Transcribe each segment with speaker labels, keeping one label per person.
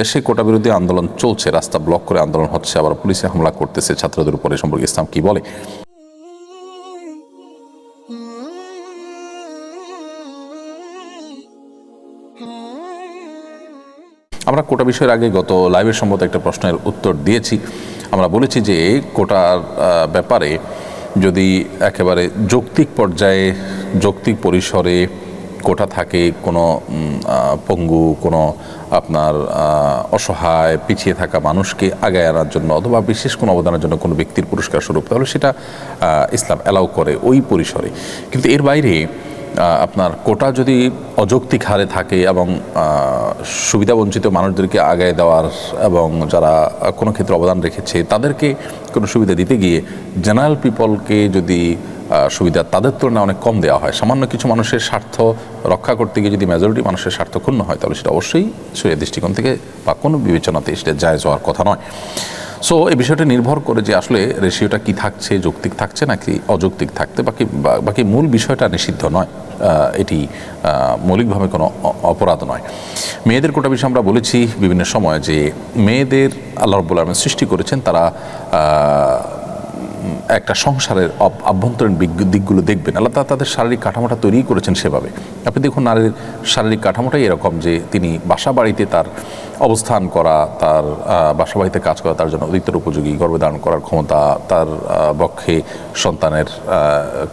Speaker 1: দেশে কোটা বিরোধী আন্দোলন চলছে, রাস্তা ব্লক করে আন্দোলন হচ্ছে, আবার পুলিশে হামলা করতেছে ছাত্রদের উপরে সম্পর্কে ইসলাম কি বলে? আমরা কোটা বিষয়ের আগে গত লাইভের সম্মত একটা প্রশ্নের উত্তর দিয়েছি। আমরা বলেছি যে কোটার ব্যাপারে যদি একেবারে যৌক্তিক পর্যায়ে, যৌক্তিক পরিসরে কোটা থাকে, কোনো পঙ্গু, কোনো আপনার অসহায়, পিছিয়ে থাকা মানুষকে আগায় আনার জন্য অথবা বিশেষ কোনো অবদানের জন্য কোনো ব্যক্তির পুরস্কার স্বরূপ, তাহলে সেটা ইসলাম অ্যালাউ করে ওই পরিসরে। কিন্তু এর বাইরে আপনার কোটা যদি অযৌক্তিক হারে থাকে এবং সুবিধাবঞ্চিত মানুষদেরকে আগায় দেওয়ার এবং যারা কোনো ক্ষেত্রে অবদান রেখেছে, তাদেরকে কোনো সুবিধা দিতে গিয়ে জেনারেল পিপলকে যদি সুবিধা তাদের তুলনায় অনেক কম দেওয়া হয়। সামান্য কিছু মানুষের স্বার্থ রক্ষা করতে গিয়ে যদি মেজরিটি মানুষের স্বার্থ ক্ষুণ্ণ হয়, তাহলে সেটা অবশ্যই সে দৃষ্টিকোণ থেকে বা কোনো বিবেচনাতে সেটা জায়জ হওয়ার কথা নয়। সো এই বিষয়টা নির্ভর করে যে আসলে রেশিওটা কি থাকছে, যৌক্তিক থাকছে নাকি অযৌক্তিক থাকতে বাকি বাকি মূল বিষয়টা নিষিদ্ধ নয়। এটি মৌলিকভাবে কোনো অপরাধ নয়। মেয়েদের কোটা বিষয়ে আমরা বলেছি বিভিন্ন সময় যে মেয়েদের আল্লাহ রব্বুল আলম সৃষ্টি করেছেন, তারা একটা সংসারের আভ্যন্তরীণ দিকগুলো দেখবেন। আল্লাহ তাআলা তাদের শারীরিক কাঠামোটা তৈরি করেছেন সেভাবে। আপনি দেখুন নারীর শারীরিক কাঠামোটাই এরকম যে তিনি বাসা বাড়িতে তার অবস্থান করা, তার বাসা বাড়িতে কাজ করা, তার জন্য অধিকতর উপযোগী গর্ভধারণ করার ক্ষমতা, তার পক্ষে সন্তানের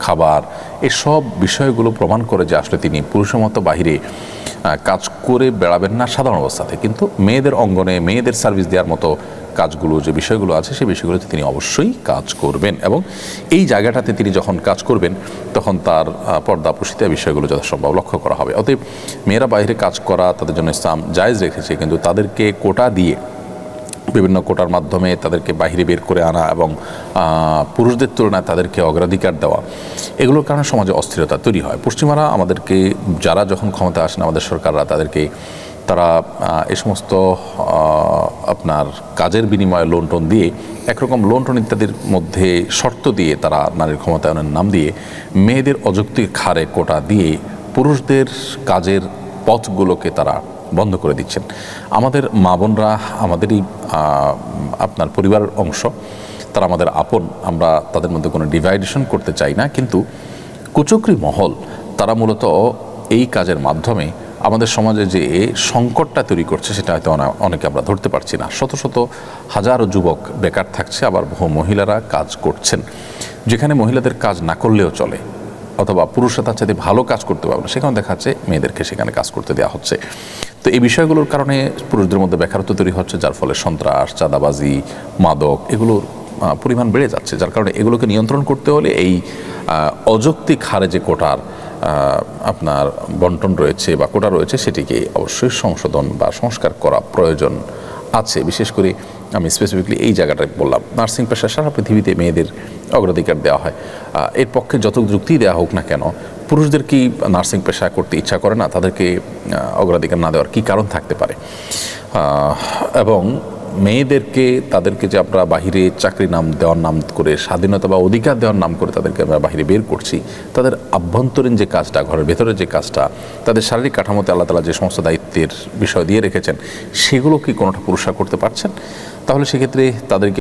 Speaker 1: খাবার, এসব বিষয়গুলো প্রমাণ করে যে আসলে তিনি পুরুষের মতো বাহিরে কাজ করে বেড়াবেন না সাধারণ অবস্থাতে। কিন্তু মেয়েদের অঙ্গনে, মেয়েদের সার্ভিস দেওয়ার মতো কাজগুলো, যে বিষয়গুলো আছে, সেই বিষয়গুলোতে তিনি অবশ্যই কাজ করবেন এবং এই জায়গাটাতে তিনি যখন কাজ করবেন, তখন তার পর্দা প্রসিতা বিষয়গুলো যথাসম্ভব লক্ষ্য করা হবে। অতএব মেয়েরা বাইরে কাজ করা তাদের জন্য ইসলাম জায়েজ রেখেছে, কিন্তু তাদেরকে কোটা দিয়ে বিভিন্ন কোটার মাধ্যমে তাদেরকে বাইরে বের করে আনা এবং পুরুষদের তুলনায় তাদেরকে অগ্রাধিকার দেওয়া, এগুলোর কারণে সমাজে অস্থিরতা তৈরি হয়। পশ্চিমারা আমাদেরকে, যারা যখন ক্ষমতা আসেন আমাদের সরকাররা তাদেরকে, তারা এ সমস্ত আপনার কাজের বিনিময়ে লোন টোন দিয়ে, একরকম লোন টোন ইত্যাদির মধ্যে শর্ত দিয়ে তারা নারীর ক্ষমতায়নের নাম দিয়ে মেয়েদের অযৌক্তিক হারে কোটা দিয়ে পুরুষদের কাজের পথগুলোকে তারা বন্ধ করে দিচ্ছেন। আমাদের মা বোনরা, আমাদেরই আপনার পরিবারের অংশ, তারা আমাদের আপন, আমরা তাদের মধ্যে কোনো ডিভাইডেশন করতে চাই না, কিন্তু কুচক্রি মহল, তারা মূলত এই কাজের মাধ্যমে আমাদের সমাজে যে সংকটটা তৈরি করছে, সেটা হয়তো অনেকে আমরা ধরতে পারছি না। শত শত হাজারো যুবক বেকার থাকছে, আবার বহু মহিলারা কাজ করছেন। যেখানে মহিলাদের কাজ না করলেও চলে, অথবা পুরুষরা তার চাইতে ভালো কাজ করতে পারবে না সেখানে দেখা যাচ্ছে মেয়েদেরকে সেখানে কাজ করতে দেওয়া হচ্ছে। তো এই বিষয়গুলোর কারণে পুরুষদের মধ্যে বেকারত্ব তৈরি হচ্ছে, যার ফলে সন্ত্রাস, চাঁদাবাজি, মাদক এগুলোর পরিমাণ বেড়ে যাচ্ছে। যার কারণে এগুলোকে নিয়ন্ত্রণ করতে হলে এই অযৌক্তিক হারে যে কোটার আপনার বন্টন রয়েছে বা কোটা রয়েছে সেটিকে অবশ্যই সংশোধন বা সংস্কার করা প্রয়োজন আছে। বিশেষ করে আমি স্পেসিফিকলি এই জায়গাটায় বললাম নার্সিং পেশা সারা পৃথিবীতে মেয়েদের অগ্রাধিকার দেওয়া হয়। এর পক্ষে যত যুক্তি দেওয়া হোক না কেন, পুরুষদের কি নার্সিং পেশা করতে ইচ্ছা করে না? তাদেরকে অগ্রাধিকার না দেওয়ার কি কারণ থাকতে পারে? এবং মেয়েদেরকে, তাদেরকে যে আমরা বাহিরে চাকরি নাম দেওয়ার নাম করে, স্বাধীনতা বা অধিকার দেওয়ার নাম করে তাদেরকে আমরা বাহিরে বের করছি, তাদের আভ্যন্তরীণ যে কাজটা, ঘরের ভেতরে যে কাজটা, তাদের শারীরিক কাঠামোতে আল্লাহ তালা যে সমস্ত দায়িত্বের বিষয় দিয়ে রেখেছেন, সেগুলো কি কোনোটা পুরস্কার করতে পারছেন? তাহলে সেক্ষেত্রে তাদেরকে